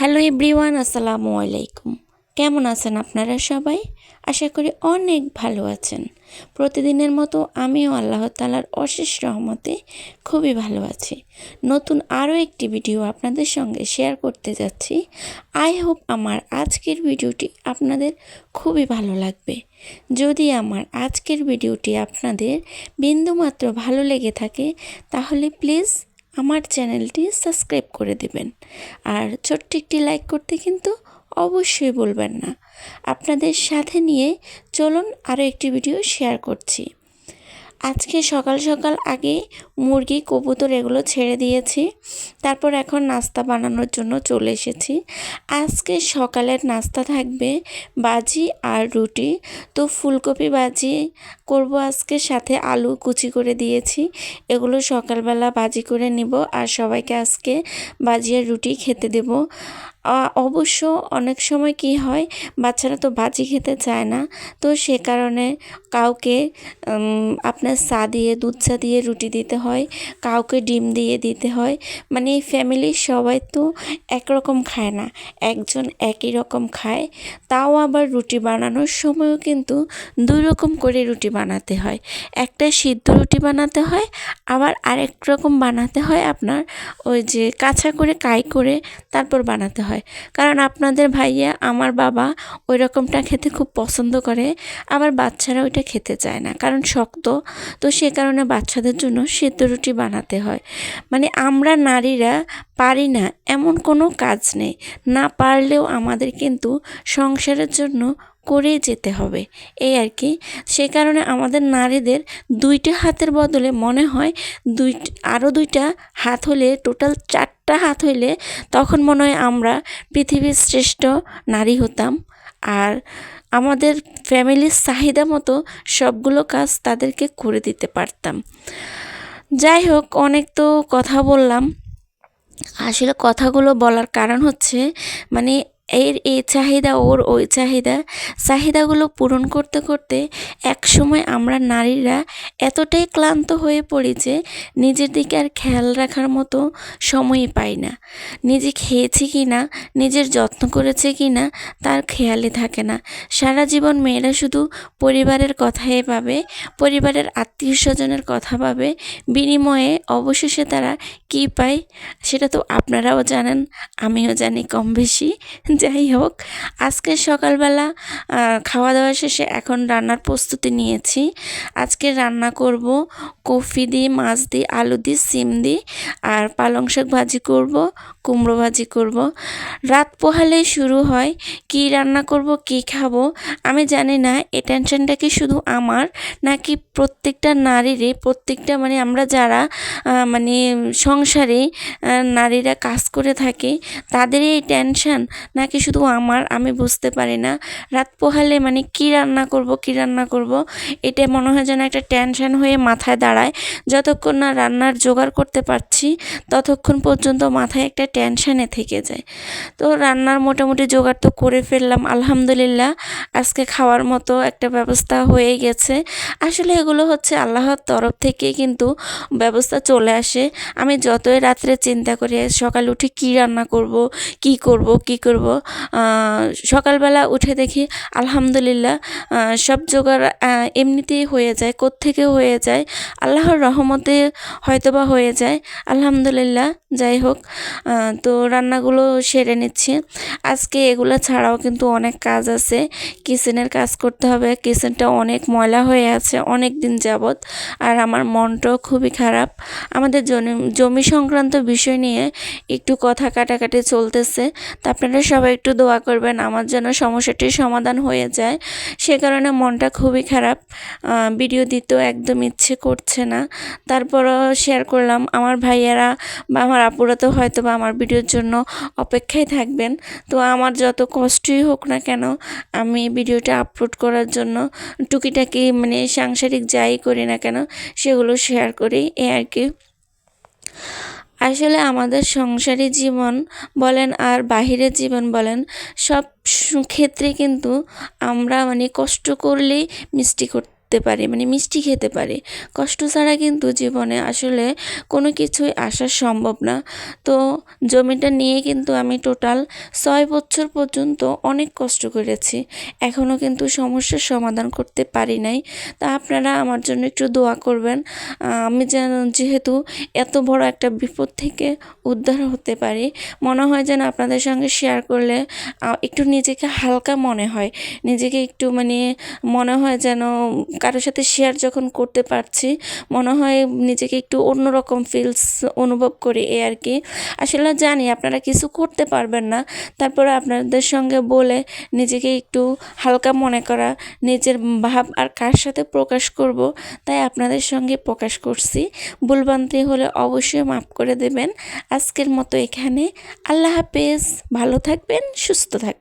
Hello everyone, আসসালামু আলাইকুম। কেমন আছেন আপনারা সবাই? আশা করি অনেক ভালো আছেন। প্রতিদিনের মতো আমিও আল্লাহ তালার অশেষ রহমতে খুবই ভালো আছি। নতুন আরও একটি ভিডিও আপনাদের সঙ্গে শেয়ার করতে যাচ্ছি। আই হোপ আমার আজকের ভিডিওটি আপনাদের খুবই ভালো লাগবে। যদি আমার আজকের ভিডিওটি আপনাদের বিন্দুমাত্র ভালো লেগে থাকে, তাহলে প্লিজ আমার চ্যানেলটি সাবস্ক্রাইব করে দেবেন। আর ছোট্ট একটি লাইক করতে কিন্তু অবশ্যই বলবেন না। আপনাদের সাথে নিয়ে চলুন আরও একটি ভিডিও শেয়ার করছি। আজকে সকাল সকাল আগে মুরগি, কবুতর এগুলো ছেড়ে দিয়েছি। তারপর এখন নাস্তা বানানোর জন্য চলে এসেছি। আজকে সকালের নাস্তা থাকবে বাজি আর রুটি। তো ফুলকপি বাজি করব আজকে, সাথে আলু কুচি করে দিয়েছি। এগুলো সকালবেলা বাজি করে নিব আর সবাইকে আজকে বাজি আর রুটি খেতে দেব। অবশ্য অনেক সময় কি হয়, বাচ্চারা তো বাজি খেতে চায় না। তো সে কারণে কাউকে আপনার চা দিয়ে, দুধ চা দিয়ে রুটি দিতে হয়, কাউকে ডিম দিয়ে দিতে হয়। মানে ফ্যামিলির সবাই তো একরকম খায় না, একজন একই রকম খায়। তাও আবার রুটি বানানোর সময়ও কিন্তু দুই রকম করে রুটি বানাতে হয়। একটা সিদ্ধ রুটি বানাতে হয়, আবার আরেক রকম বানাতে হয় আপনার ওই যে কাঁচা করে, কাই করে, তারপর বানাতে হয়। কারণ আপনাদের ভাইয়া আমার বাবা ওই রকমটা খেতে খুব পছন্দ করে, আবার বাচ্চারা ওইটা খেতে চায় না। কারণ শক্ত, তো সে কারণে বাচ্চাদের জন্য সেদ্ধ রুটি বানাতে হয়। মানে আমরা নারীরা পারি না, এমন কোনো কাজ নেই। না পারলেও আমাদের কিন্তু সংসারের জন্য করে যেতে হবে। এই আর কি। সে কারণে আমাদের নারীদের দুইটা হাতের বদলে মনে হয় দুই আরও দুইটা হাত হলে টোটাল চারটা হাত হইলে তখন মনে হয় আমরা পৃথিবীর শ্রেষ্ঠ নারী হতাম। আর আমাদের ফ্যামিলির চাহিদা মতো সবগুলো কাজ তাদেরকে করে দিতে পারতাম। যাই হোক, অনেক তো কথা বললাম। আসলে কথাগুলো বলার কারণ হচ্ছে মানে এর এই চাহিদা ওর ওই চাহিদা। চাহিদাগুলো পূরণ করতে করতে এক সময় আমরা নারীরা এতটাই ক্লান্ত হয়ে পড়ি যে নিজের দিকে আর খেয়াল রাখার মতো সময়ই পাই না। নিজে খেয়েছি কি না, নিজের যত্ন করেছে কি না, তার খেয়ালে থাকে না। সারা জীবন মেয়েরা শুধু পরিবারের কথাই পাবে পরিবারের আত্মীয় স্বজনের কথা পাবে বিনিময়ে অবশেষে তারা কি পায় সেটা তো আপনারাও জানেন, আমিও জানি কম বেশি। যাই হোক আজকে সকালবেলা খাওয়া দাওয়া শেষে এখন রান্নার প্রস্তুতি নিয়েছি। আজকে রান্না করব কফি দিয়ে, মাছ দিয়ে, আলু দিয়ে, সিম দিয়ে, আর পালং শাক ভাজি করব, কুমড়ো ভাজি করব। রাত পোহালেই শুরু হয়, কি রান্না করব, কি খাব, আমি জানি না এ টেনশনটা কি শুধু আমার, নাকি প্রত্যেকটা নারীরই, প্রত্যেকটা মানে আমরা যারা মানে সংসারে নারীরা কাজ করে থাকে তাদের এই টেনশন নাকি শুধু আমার? আমি বুঝতে পারি না। রাত পোহালে মানে কি রান্না করব, কি রান্না করব? এটা মনে হয় যেন একটা টেনশন হয়ে মাথায় দাঁড়ায়। যতক্ষণ না রান্নার জোগাড় করতে পারছি, ততক্ষণ পর্যন্ত মাথায় একটা টেনশানে থেকে যায়। তো রান্নার মোটামুটি জোগাড় তো করে ফেললাম, আলহামদুলিল্লাহ। আজকে খাওয়ার মতো একটা ব্যবস্থা হয়ে গেছে। আসলে এগুলো হচ্ছে আল্লাহর তরফ থেকে কিন্তু ব্যবস্থা চলে আসে। আমি যতই রাত্রে চিন্তা করি, সকালে উঠে কি রান্না করব, কি করব কি করব সকালবেলা উঠে দেখি, আলহামদুলিল্লাহ সব জোগাড় এমনিতেই হয়ে যায়, কোত্থেকে হয়ে যায়? আল্লাহর রহমতে হয়তোবা হয়ে যায়। আলহামদুলিল্লাহ, যাই হোক তো রান্নাগুলো সেরে নিচ্ছি। আজকে এগুলো ছাড়াও কিন্তু অনেক কাজ আছে। কিচেনের কাজ করতে হবে। কিচেনটা অনেক ময়লা হয়ে আছে অনেক দিন যাবৎ। আর আমার মনটাও খুবই খারাপ। আমাদের জমি জমি সংক্রান্ত বিষয় নিয়ে একটু কথা কাটাকাটি চলতেছে। তা আপনারা সবাই একটু দোয়া করবেন, আমার যেন সমস্যাটির সমাধান হয়ে যায়। সে কারণে মনটা খুবই খারাপ। ভিডিও দিতেও একদম ইচ্ছে করছে না। তারপরও শেয়ার করলাম, আমার ভাইয়েরা বা আমার আপুরা তো হয়তো বা আমার ভিডিওর জন্য অপেক্ষায় থাকবেন। তো আমার যত কষ্টই হোক না কেন, আমি ভিডিওটা আপলোড করার জন্য টুকিটাকি মানে সাংসারিক যাই করি না কেন, সেগুলো শেয়ার করি এ আর কি। আসলে আমাদের সংসারী জীবন বলেন আর বাহিরের জীবন বলেন, সব ক্ষেত্রে কিন্তু আমরা মানে কষ্ট করলেই মিষ্টি উঠতে পারি মানে মিষ্টি খেতে পারি। কষ্ট ছাড়া কিন্তু জীবনে আসলে কোনো কিছুই আসা সম্ভব না। তো জমিটা নিয়ে কিন্তু আমি টোটাল ছয় বছর পর্যন্ত অনেক কষ্ট করেছি। এখনও কিন্তু সমস্যার সমাধান করতে পারি নাই। তা আপনারা আমার জন্য একটু দোয়া করবেন। আমি যেন যেহেতু এত বড় একটা বিপদ থেকে উদ্ধার হতে পারি, মনে হয় যেন আপনাদের সঙ্গে শেয়ার করলে একটু নিজেকে হালকা মনে হয়। নিজেকে একটু মানে মনে হয় যেন কারোর সাথে শেয়ার যখন করতে পারছি, মনে হয় নিজেকে একটু অন্যরকম ফিলস অনুভব করি এ আর কি। আসলে জানি, আপনারা কিছু করতে পারবেন না। তারপরে আপনাদের সঙ্গে বলে নিজেকে একটু হালকা মনে করা, নিজের ভাব আর কার সাথে প্রকাশ করব, তাই আপনাদের সঙ্গে প্রকাশ করছি। ভুলভ্রান্তি হলে অবশ্যই মাফ করে দেবেন। আজকের মতো এখানে। আল্লাহ হাফেজ। ভালো থাকবেন, সুস্থ থাকবেন।